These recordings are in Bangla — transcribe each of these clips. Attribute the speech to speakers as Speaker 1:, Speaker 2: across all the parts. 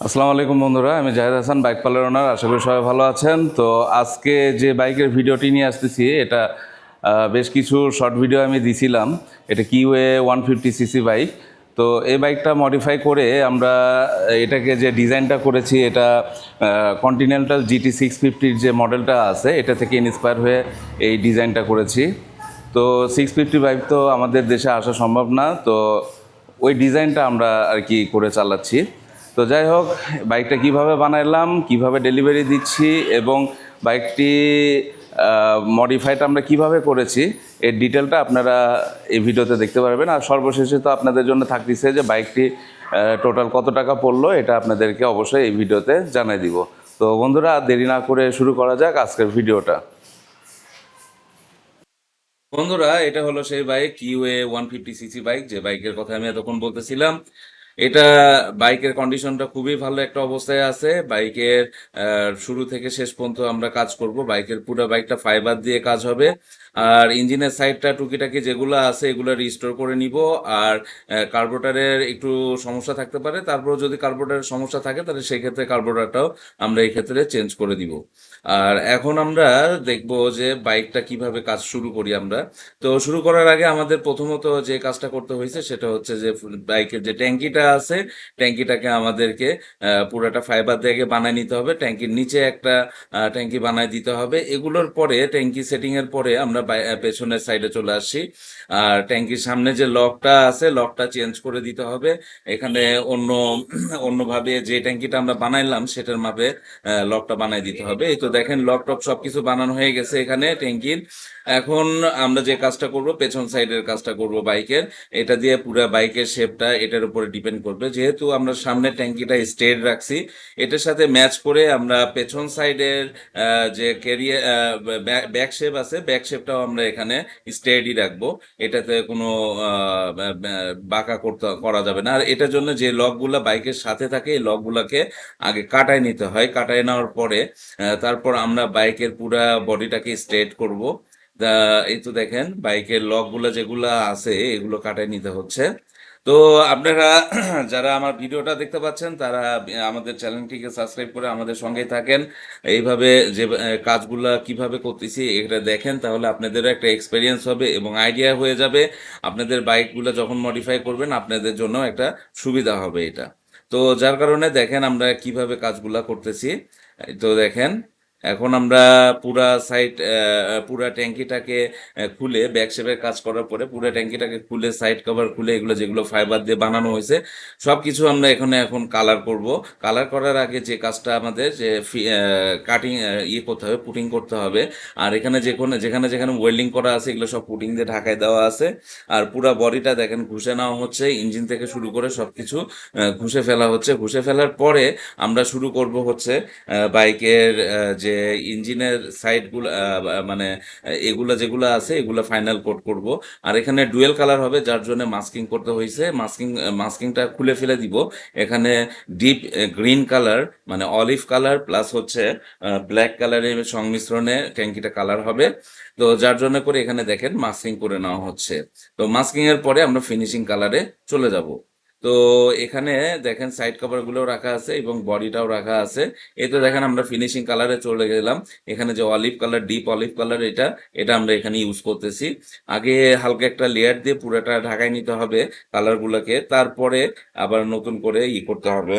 Speaker 1: আসসালামু আলাইকুম বন্ধুরা, আমি Zahed Hasan, bike parlour owner. আশা করি সবাই ভালো আছেন। তো আজকে যে বাইকের ভিডিওটি নিয়ে আসতেছি, এটা বেশ কিছু শর্ট ভিডিও আমি দিছিলাম। এটা QA one fifty CC bike. তো এই বাইকটা মডিফাই করে আমরা, এটাকে যে ডিজাইনটা করেছি, এটা কন্টিনেন্টাল জিটি সিক্স ফিফটির যে মডেলটা আছে, এটা থেকে ইন্সপায়ার হয়ে এই ডিজাইনটা করেছি। তো সিক্স ফিফটি বাইক তো আমাদের দেশে আসা সম্ভব না। তো ওই ডিজাইনটা আমরা আর কি করে চালাচ্ছি। তো যাই হোক, বাইকটা কীভাবে বানাইলাম, কীভাবে ডেলিভারি দিচ্ছি এবং বাইকটি মডিফাইটা আমরা কীভাবে করেছি, এর ডিটেলটা আপনারা এই ভিডিওতে দেখতে পারবেন। আর সর্বশেষে তো আপনাদের জন্য থাকতেছে যে বাইকটি টোটাল কত টাকা পড়ল, এটা আপনাদেরকে অবশ্যই এই ভিডিওতে জানাই দিব। তো বন্ধুরা, দেরি না করে শুরু করা যাক আজকের ভিডিওটা। বন্ধুরা, এটা হলো সেই bike QA one fifty CC bike, যে বাইকের কথা আমি এতক্ষণ বলতেছিলাম। এটা বাইকের কন্ডিশনটা খুবই ভালো একটা অবস্থায় আছে। বাইকের শুরু থেকে শেষ পর্যন্ত আমরা কাজ করব। বাইকের পুরো বাইকটা ফাইবার দিয়ে কাজ হবে। আর ইঞ্জিনের সাইডটা টুকিটাকি যেগুলো আছে এগুলো রিস্টোর করে নিব। আর কার্বোটারের একটু সমস্যা থাকতে পারে। তারপর যদি কার্বোটারের সমস্যা থাকে, তাহলে সেই ক্ষেত্রে কার্বোরেটরটাও আমরা এই ক্ষেত্রে চেঞ্জ করে দিব। আর এখন আমরা দেখব যে বাইকটা কীভাবে কাজ শুরু করি আমরা। তো শুরু করার আগে আমাদের প্রথমত যে কাজটা করতে হয়েছে সেটা হচ্ছে যে বাইকের যে ট্যাঙ্কিটা আছে, ট্যাঙ্কিটাকে আমাদেরকে পুরাটা ফাইবার দিয়ে বানায় নিতে হবে। ট্যাঙ্কির নিচে একটা ট্যাঙ্কি বানায় দিতে হবে। এগুলোর পরে, ট্যাঙ্কি সেটিং এর পরে আমরা পেছনের সাইডে চলে আসি। আর ট্যাঙ্কির সামনে যে লকটা আছে, লকটা চেঞ্জ করে দিতে হবে। এখানে অন্য, অন্যভাবে যে ট্যাঙ্কিটা আমরা বানাইলাম, সেটার মাপে লকটা বানাই দিতে হবে। এই তো দেখেন লক টক সবকিছু বানানো হয়ে গেছে এখানে ট্যাঙ্কির। এখন আমরা যে কাজটা করব পেছন সাইডের কাজটা করব বাইকের। এটা দিয়ে পুরো বাইকের শেপটা এটার উপরে ডিপেন্ড করবে। যেহেতু আমরা সামনে ট্যাঙ্কিটা স্ট্রেট রাখছি এটার সাথে ম্যাচ করে আমরা পেছন সাইডের যে ক্যারিয়ার ব্যাক শেপ আছে ব্যাক শেপটাও আমরা এখানে স্ট্রেটই রাখব। এটাতে কোনো বাঁকা করতে করা যাবে না। আর এটার জন্য যে লকগুলা বাইকের সাথে থাকে এই লকগুলাকে আগে কাটায় নিতে হয়। কাটায় নেওয়ার পরে আহ, তারপর আমরা বাইকের পুরা বডিটাকে স্ট্রেট করব। তা এই তো দেখেন, বাইকের লকগুলো যেগুলো আছে, এগুলো কাটায় নিতে হচ্ছে। তো আপনারা, যারা আমার ভিডিওটা দেখতে পাচ্ছেন, তারা, আমাদের চ্যানেলটিকে সাবস্ক্রাইব করে আমাদের সঙ্গেই থাকেন। এইভাবে যে কাজগুলা কীভাবে করতেছি, এটা দেখেন, তাহলে আপনাদেরও একটা এক্সপিরিয়েন্স হবে এবং আইডিয়া হয়ে যাবে। আপনাদের বাইকগুলো যখন মডিফাই করবেন, আপনাদের জন্য একটা সুবিধা হবে এটা। তো যার কারণে দেখেন আমরা কীভাবে কাজগুলা করতেছি। তো দেখেন এখন আমরা পুরা সাইড পুরা ট্যাঙ্কিটাকে খুলে ব্যাক শেপের কাজ করার পরে পুরো ট্যাঙ্কিটাকে খুলে সাইড কভার খুলে এগুলো যেগুলো ফাইবার দিয়ে বানানো হয়েছে সব কিছু আমরা এখানে এখন কালার করব। কালার করার আগে যে কাজটা আমাদের, যে কাটিং ইয়ে করতে হবে পুটিং করতে হবে। আর এখানে যে কোনো, যেখানে যেখানে ওয়েল্ডিং করা আছে, এগুলো সব পুটিং দিয়ে ঢাকায় দেওয়া আছে। আর পুরা বডিটা দেখেন, ঘুষে নেওয়া হচ্ছে ইঞ্জিন থেকে শুরু করে সব কিছু ঘুষে ফেলা হচ্ছে। ঘুষে ফেলার পরে আমরা শুরু করব হচ্ছে বাইকের যে ইঞ্জিনের সাইডগুলো মানে এগুলা যেগুলো আছে, এগুলো ফাইনাল কোট করব। আর এখানে ডুয়েল কালার হবে, যার জন্য মাস্কিং করতে হয়েছে মাস্কিং মাস্কিংটা খুলে ফেলে দিব। এখানে ডিপ গ্রিন কালার মানে অলিভ কালার প্লাস হচ্ছে ব্ল্যাক কালারের সংমিশ্রণে ট্যাঙ্কিটা কালার হবে। তো যার জন্য করে এখানে দেখেন মাস্কিং করে নেওয়া হচ্ছে। তো মাস্কিং এর পরে আমরা ফিনিশিং কালারে চলে যাব। তো এখানে দেখেন সাইড কভারগুলো রাখা আছে এবং বডিটাও রাখা আছে। এই তো দেখেন আমরা ফিনিশিং কালারে চলে গেলাম। এখানে যে olive colour deep olive colour এটা এটা আমরা এখানে ইউজ করতেছি। আগে হালকা একটা লেয়ার দিয়ে পুরোটা ঢাকায় নিতে হবে কালার গুলাকে। তারপরে আবার নতুন করে ই করতে হবে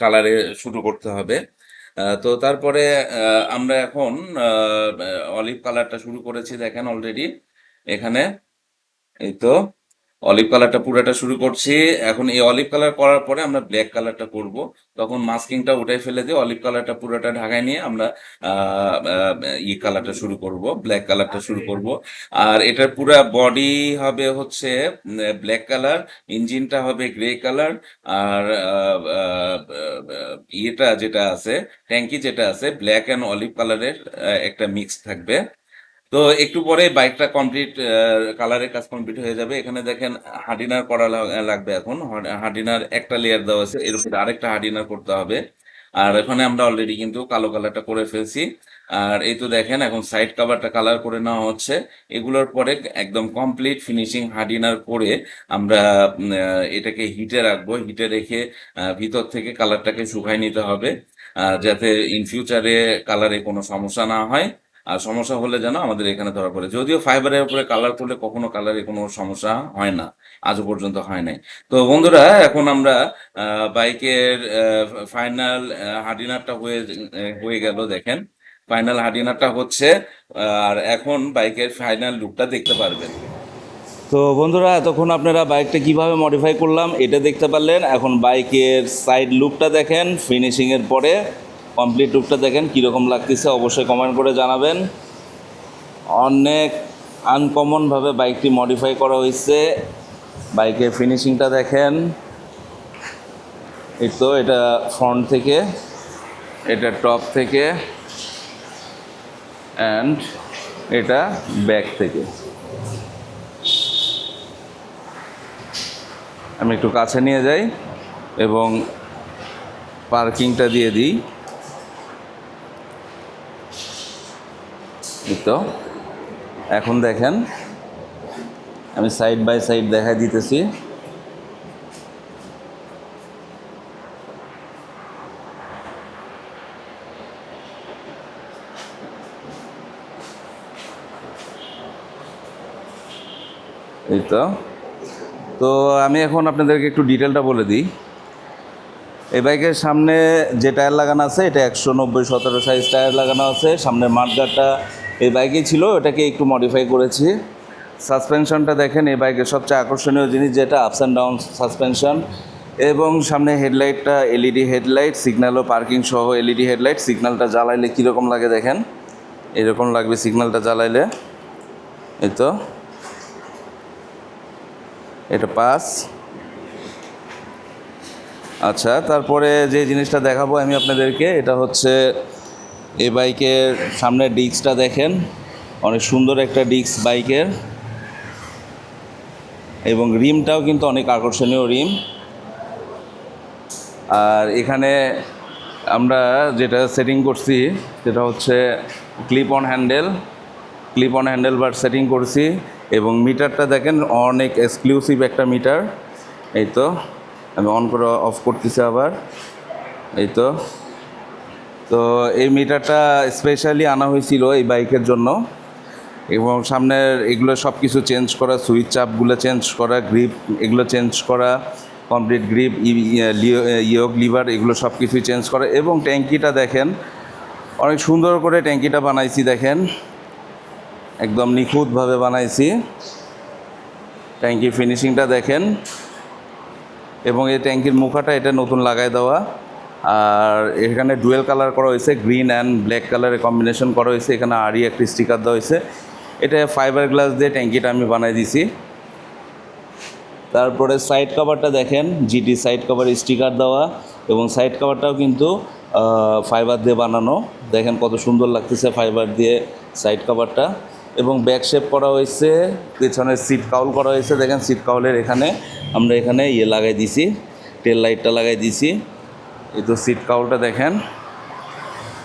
Speaker 1: কালারে শুরু করতে হবে। তো তারপরে আমরা এখন অলিভ কালারটা শুরু করেছি দেখেন অলরেডি এখানে, এই তো। অলিভ কালারটা পুরোটা শুরু করছি। এখন এই অলিভ কালার করার পরে আমরা ব্ল্যাক কালারটা করব তখন মাস্কিংটা উঠে ফেলে দিয়ে অলিভ কালারটা পুরোটা ঢাকায় নিয়ে আমরা ই কালারটা শুরু করব ব্ল্যাক কালারটা শুরু করব। আর এটার পুরা বডি হবে হচ্ছে ব্ল্যাক কালার ইঞ্জিনটা হবে গ্রে কালার আর ইয়েটা যেটা আছে ট্যাঙ্কি যেটা আছে ব্ল্যাক অ্যান্ড অলিভ কালারের একটা মিক্স থাকবে। তো একটু পরে বাইকটা কমপ্লিট কালারের কাজ কমপ্লিট হয়ে যাবে। এখানে দেখেন হার্ডিনার করা লাগ- লাগবে এখন। হার্ডিনার একটা লেয়ার দেওয়া আছে। এর উপরে আরেকটা হার্ডিনার করতে হবে। আর এখানে আমরা অলরেডি কিন্তু কালো কালারটা করে ফেলছি। আর এই তো দেখেন, এখন সাইড কাভারটা কালার করে নেওয়া হচ্ছে। এগুলোর পরে একদম কমপ্লিট ফিনিশিং হার্ডিনার করে আমরা এটাকে হিটে রাখব। হিটে রেখে ভিতর থেকে কালারটাকে শুকাই নিতে হবে। যাতে ইন ফিউচারে কালারে কোনো সমস্যা না হয়। আর সমস্যা হলে যেন আমাদের এখানে ধরা পড়ে। যদিও ফাইবারের উপরে কালার করলে কখনো কালারে কোনো সমস্যা হয় না। আজও পর্যন্ত হয় নাই। তো বন্ধুরা, এখন আমরা বাইকের ফাইনাল হার্ডিনারটা হয়ে হয়ে গেল দেখেন। ফাইনাল হার্ডিনারটা হচ্ছে আর এখন বাইকের ফাইনাল লুকটা দেখতে পারবেন। তো বন্ধুরা, এতক্ষণ আপনারা বাইকটা কীভাবে মডিফাই করলাম, এটা দেখতে পারলেন। এখন বাইকের সাইড লুকটা দেখেন ফিনিশিংয়ের পরে। কমপ্লিট লুকটা দেখেন, কীরকম লাগতেছে অবশ্যই কমেন্ট করে জানাবেন। অনেক আনকমনভাবে বাইকটি মডিফাই করা হয়েছে। বাইকের ফিনিশিংটা দেখেন। এই তো এটা ফ্রন্ট থেকে, এটা টপ থেকে অ্যান্ড এটা ব্যাক থেকে। আমি একটু কাছে নিয়ে যাই এবং পার্কিংটা দিয়ে দিই। তো। এখন দেখেন, আমি সাইড বাই সাইড দেখাই দিতেছি। এই তো। তো আমি এখন আপনাদেরকে একটু ডিটেলটা বলে দিই। এই বাইকের সামনে যে টায়ার লাগানো আছে, এটা একশো নব্বই, সতেরো সাইজ টায়ার লাগানো আছে। সামনের মাঠগাটটা এই বাইকেই ছিল ওটাকে একটু মডিফাই করেছি। সাসপেনশনটা দেখেন, এই বাইকের সবচেয়ে আকর্ষণীয় জিনিস যেটা আপস অ্যান্ড ডাউন সাসপেনশন এবং সামনে হেডলাইটটা এলইডি হেডলাইট সিগন্যাল ও পার্কিং সহ এলইডি হেডলাইট সিগন্যালটা জ্বালাইলে কীরকম লাগে দেখেন? এরকম লাগবে সিগন্যালটা জ্বালাইলে। এই তো। এটা পাস আচ্ছা তারপরে যে জিনিসটা দেখাবো আমি আপনাদেরকে, এটা হচ্ছে এই বাইকের সামনের ডিস্কটা দেখেন। অনেক সুন্দর একটা ডিস্ক বাইকের। এবং রিমটাও কিন্তু অনেক আকর্ষণীয় রিম। আর এখানে আমরা যেটা সেটিং করছি, সেটা হচ্ছে clip on handle clip on handle bar setting করছি এবং মিটারটা দেখেন, অনেক এক্সক্লুসিভ একটা মিটার। এই তো, আমি অন করে অফ করতেছি আবার। এই তো। তো এই মিটারটা স্পেশালি আনা হয়েছিল এই বাইকের জন্য। এবং সামনের এগুলো সব কিছু চেঞ্জ করা সুইচ চাপগুলো চেঞ্জ করা গ্রিপ এগুলো চেঞ্জ করা কমপ্লিট গ্রিপ ইয়ক লিভার এগুলো সব কিছুই চেঞ্জ করা এবং ট্যাঙ্কিটা দেখেন, অনেক সুন্দর করে ট্যাঙ্কিটা বানাইছি দেখেন। একদম নিখুঁতভাবে বানাইছি। ট্যাঙ্কির ফিনিশিংটা দেখেন। এবং এই ট্যাঙ্কির মুখাটা এটা নতুন লাগাই দেওয়া। আর এখানে ডুয়েল কালার করা হয়েছে, গ্রিন অ্যান্ড ব্ল্যাক কালারের কম্বিনেশন করা হয়েছে। এখানে আরই একটি স্টিকার দেওয়া হয়েছে। এটা ফাইবার গ্লাস দিয়ে ট্যাঙ্কিটা আমি বানাই দিছি। তারপরে সাইড কভারটা দেখেন জিটি সাইড কভার স্টিকার দেওয়া এবং সাইড কভারটাও কিন্তু ফাইবার দিয়ে বানানো। দেখেন কত সুন্দর লাগতেছে ফাইবার দিয়ে সাইড কভারটা এবং ব্যাক শেপ করা হয়েছে পেছনের সিট কাউল করা হয়েছে। দেখেন সিট কাউলের এখানে আমরা এখানে ইয়ে লাগাই দিছি টেল লাইটটা লাগাই দিছি। এই তো সিট কাউলটা দেখেন।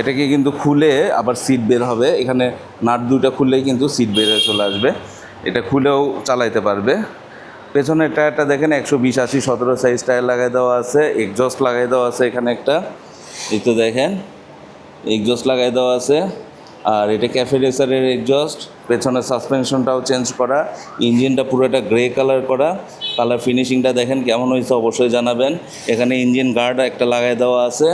Speaker 1: এটাকে কিন্তু খুলে আবার সিট বের হবে। এখানে নাট দুইটা খুললেই কিন্তু সিট বের হয়ে চলে আসবে। এটা খুলেও চালাইতে পারবে। পেছনের টায়ারটা দেখেন, একশো বিশ, আশি, সতেরো সাইজ টায়ার লাগাই দেওয়া আছে। এক্সজস্ট লাগাই দেওয়া আছে এখানে একটা। এই তো দেখেন এক্সজস্ট লাগাই দেওয়া আছে। আর এটা ক্যাফে রেসারের এক্সজস্ট পেছনের সাসপেনশনটাও চেঞ্জ করা, ইঞ্জিনটা পুরোটা গ্রে কালার করা কালার ফিনিশিংটা দেখেন কেমন হয়েছে অবশ্যই জানাবেন। এখানে ইঞ্জিন গার্ড একটা লাগাই দেওয়া আছে।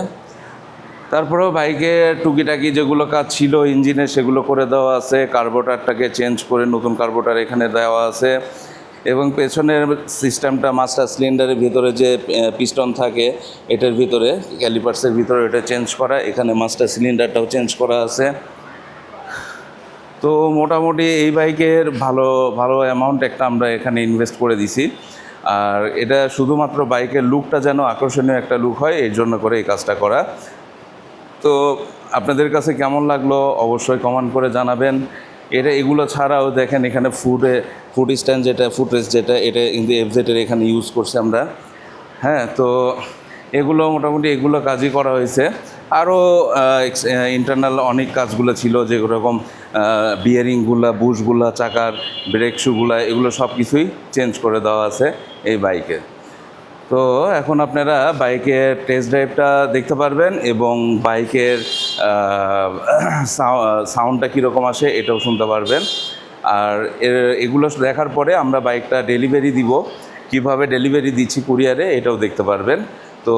Speaker 1: তারপরেও বাইকে টুকিটাকি যেগুলো কাজ ছিল ইঞ্জিনের সেগুলো করে দেওয়া আছে। কার্বোটারটাকে চেঞ্জ করে নতুন কার্বোটার এখানে দেওয়া আছে। এবং পেছনের সিস্টেমটা মাস্টার সিলিন্ডারের ভিতরে যে পিস্টন থাকে, এটার ভিতরে ক্যালিপার্সের ভিতরে এটা চেঞ্জ করা। এখানে মাস্টার সিলিন্ডারটাও চেঞ্জ করা আছে। তো মোটামুটি এই বাইকের ভালো ভালো অ্যামাউন্ট একটা আমরা এখানে ইনভেস্ট করে দিছি। আর এটা শুধুমাত্র বাইকের লুকটা যেন আকর্ষণীয় একটা লুক হয় এই জন্য করে এই কাজটা করা। তো আপনাদের কাছে কেমন লাগল অবশ্যই কমেন্ট করে জানাবেন। এটা এগুলো ছাড়াও দেখেন এখানে ফুডে ফুড স্ট্যান্ড যেটা ফুটেজ যেটা, এটা কিন্তু এফজেটের এখানে ইউজ করছি আমরা। হ্যাঁ তো এগুলো মোটামুটি এগুলো কাজই করা হয়েছে। আরও ইন্টারনাল অনেক কাজগুলো ছিল যেরকম বিয়ারিংগুলা বুশগুলা চাকার ব্রেক শুগুলা এগুলো সব কিছুই চেঞ্জ করে দেওয়া আছে এই বাইকে তো এখন আপনারা বাইকের টেস্ট ড্রাইভটা দেখতে পারবেন এবং বাইকের সাউন্ডটা কীরকম আসে এটাও শুনতে পারবেন। আর এর- এগুলো দেখার পরে আমরা বাইকটা ডেলিভারি দিব। কীভাবে ডেলিভারি দিচ্ছি কুরিয়ারে এটাও দেখতে পারবেন। তো,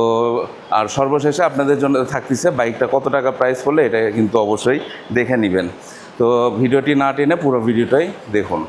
Speaker 1: আর সর্বশেষে আপনাদের জন্য থাকতেছে বাইকটা কত টাকা প্রাইস পড়লে এটা কিন্তু অবশ্যই দেখে নেবেন। তো ভিডিওটি না টেনে পুরো ভিডিওটাই দেখুন।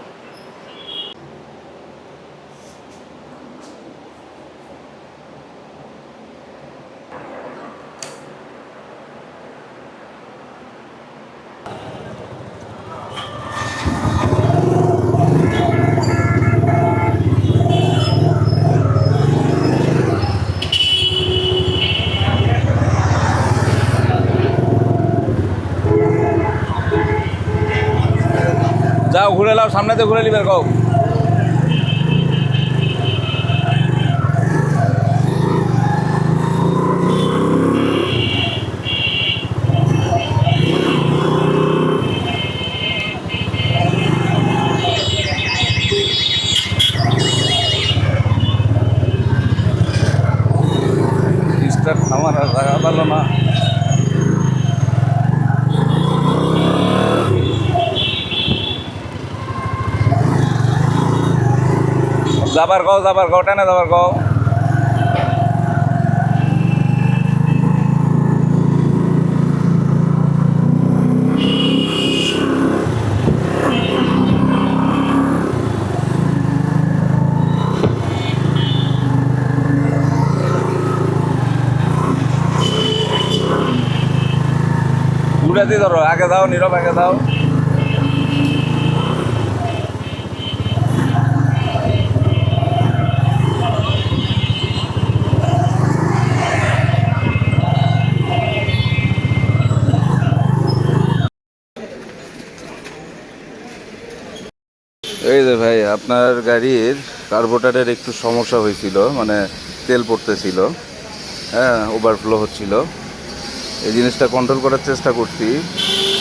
Speaker 1: নাও সামনেতে ঘুরে নিবে কও স্টার্ট আমার আর জায়গা পারল না যাবার কও যাবার কও টেনে যাবার কও। ধরো আগে দাও নীরব আগে দাও এই যে ভাই, আপনার গাড়ির কার্বোটারের একটু সমস্যা হয়েছিল মানে তেল পড়তেছিল হ্যাঁ ওভারফ্লো হচ্ছিল। এই জিনিসটা কন্ট্রোল করার চেষ্টা করছি।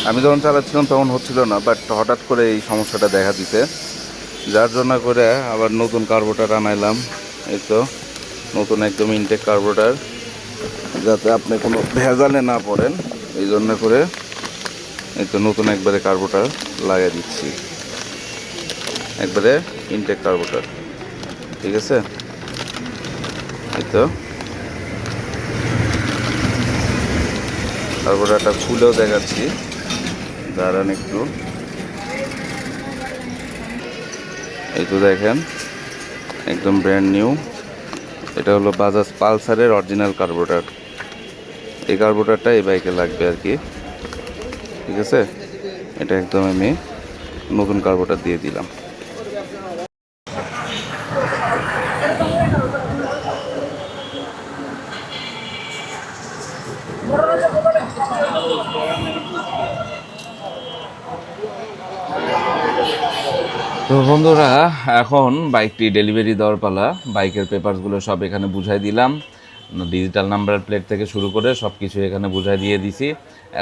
Speaker 1: আমি যখন চালাচ্ছিলাম তখন হচ্ছিল না বাট হঠাৎ করে এই সমস্যাটা দেখা দিতে যার জন্য করে আবার নতুন কার্বোটার আনাইলাম, এই তো, নতুন একদম ইনটেক কার্বোটার, যাতে আপনি কোনো ভেজালে না পড়েন। এই জন্য করে এই তো নতুন একবারে কার্বোটার লাগিয়ে দিচ্ছি। একবারে ইনটেক কার্বোটার ঠিক আছে? এই তো। কার্বোটারটা খুলেও দেখাচ্ছি। দাঁড়ান একটু। এই তো দেখেন, একদম ব্র্যান্ড নিউ এটা হলো বাজাজ পালসারের অরিজিনাল কার্বোটার এই কার্বোটারটা এই বাইকে লাগবে আর কি। ঠিক আছে? এটা একদম আমি নতুন কার্বোটার দিয়ে দিলাম। তো বন্ধুরা, এখন বাইকটি ডেলিভারি দেওয়ার পালা বাইকের পেপারসগুলো সব এখানে বুঝাই দিলাম। ডিজিটাল নাম্বার প্লেট থেকে শুরু করে সব কিছু এখানে বুঝাই দিয়ে দিছি।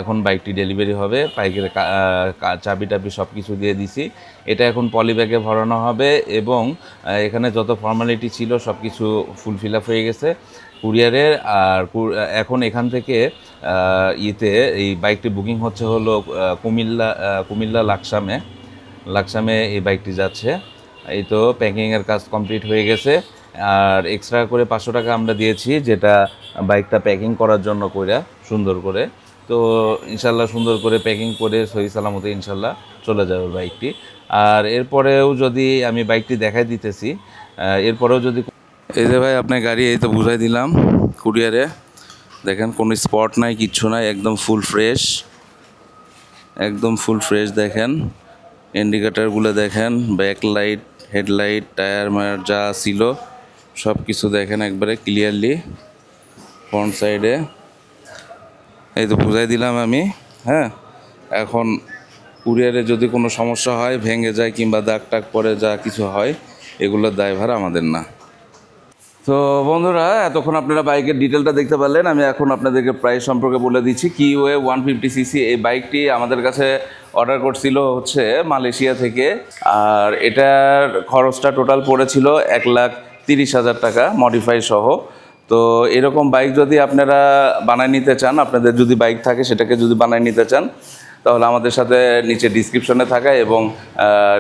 Speaker 1: এখন বাইকটি ডেলিভারি হবে, বাইকের চাবি টাবি সব কিছু দিয়ে দিছি। এটা এখন পলি ব্যাগে ভরানো হবে এবং এখানে যত ফর্মালিটি ছিল সব কিছু ফুলফিল আপ হয়ে গেছে। কুরিয়ারের আর এখন এখান থেকে ইয়েতে এই বাইকটি বুকিং হচ্ছে হলো কুমিল্লা কুমিল্লা লাকসামে লাকসামে এই বাইকটি যাচ্ছে। এই তো প্যাকিংয়ের কাজ কমপ্লিট হয়ে গেছে। আর এক্সট্রা করে পাঁচশো টাকা আমরা দিয়েছি, যেটা বাইকটা প্যাকিং করার জন্য কইরা সুন্দর করে। তো ইনশাল্লাহ সুন্দর করে প্যাকিং করে সহি সালামতে ইনশাল্লাহ চলে যাবে বাইকটি। আর এরপরেও যদি আমি বাইকটি দেখাই দিতেছি এরপরেও যদি এই যে ভাই, আপনার গাড়ি এই তো বুঝাই দিলাম কুরিয়ারে। দেখেন, কোনো স্পট নাই, কিচ্ছু নাই, একদম ফুল ফ্রেশ একদম ফুল ফ্রেশ দেখেন। ইন্ডিকেটারগুলো দেখেন ব্যাক লাইট হেডলাইট টায়ার মায়ার যা ছিল সব কিছু দেখেন একবারে ক্লিয়ারলি ফ্রন্ট সাইডে এই তো বুঝাই দিলাম আমি হ্যাঁ? এখন কুরিয়ারে যদি কোনো সমস্যা হয়, ভেঙে যায় কিংবা দাগ টাগ পরে যা কিছু হয় এগুলোর দায়ভার আমাদের না। তো বন্ধুরা, এতক্ষণ আপনারা বাইকের ডিটেলটা দেখতে পারলেন, আমি এখন আপনাদেরকে প্রাইস সম্পর্কে বলে দিচ্ছি কিউএ ওয়ান ফিফটি সিসি এই বাইকটি আমাদের কাছে অর্ডার করছিল হচ্ছে মালয়েশিয়া থেকে, আর এটার খরচটা টোটাল পড়েছিল এক লাখ তিরিশ হাজার টাকা মডিফাই সহ। তো এরকম বাইক যদি আপনারা বানায় নিতে চান, আপনাদের যদি বাইক থাকে সেটাকে যদি বানায় নিতে চান, তাহলে আমাদের সাথে নিচে ডিসক্রিপশনে থাকা এবং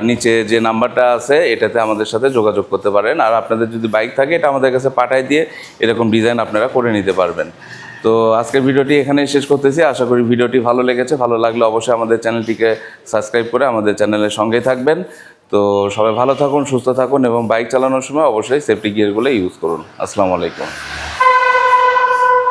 Speaker 1: নিচে যে নাম্বারটা আছে, এটাতে আমাদের সাথে যোগাযোগ করতে পারেন। আর আপনাদের যদি বাইক থাকে, এটা আমাদের কাছে পাঠাই দিয়ে এরকম ডিজাইন আপনারা করে নিতে পারবেন। তো আজকের ভিডিওটি এখানেই শেষ করতেছি। আশা করি ভিডিওটি ভালো লেগেছে। ভালো লাগলে অবশ্যই আমাদের চ্যানেলটিকে সাবস্ক্রাইব করে আমাদের চ্যানেলের সঙ্গেই থাকবেন। তো সবাই ভালো থাকুন, সুস্থ থাকুন এবং বাইক চালানোর সময় অবশ্যই সেফটি গিয়ারগুলো ইউজ করুন। আসসালামু আলাইকুম।